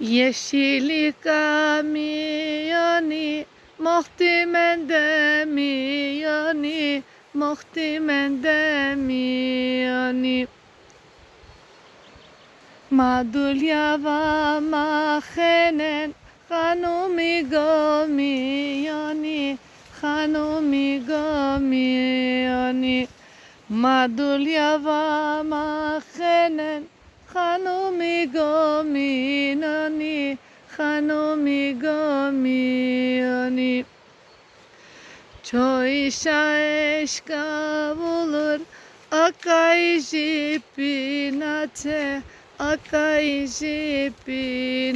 Yeşili kamiyoni Muhtimen demiyoni Muhtimen demiyoni Madulya va mahenen Hanumi gomiyoni Hanumi gomiyoni Madulya va mahenen Hanumi gominoni Hanumi gominoni Çoyşa eşka bulur Akay jipinate Akay jipinate.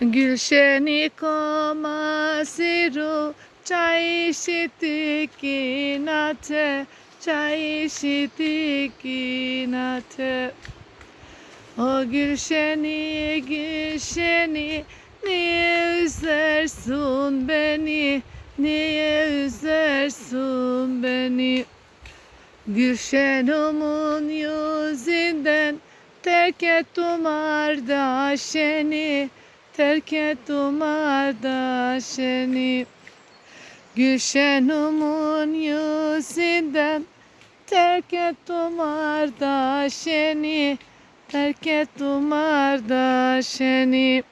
Gülşeni komasiru Çay şitikinate Çay şitikinate O gülşeni gülşeni Niye üzersin beni? Niye üzersin beni? Gülşenumun yüzünden Terk ettim ardaşeni. Terk ettim ardaşeni Gülşenumun yüzünden Terk ettim ardaşeni Terk ettim ardaşeni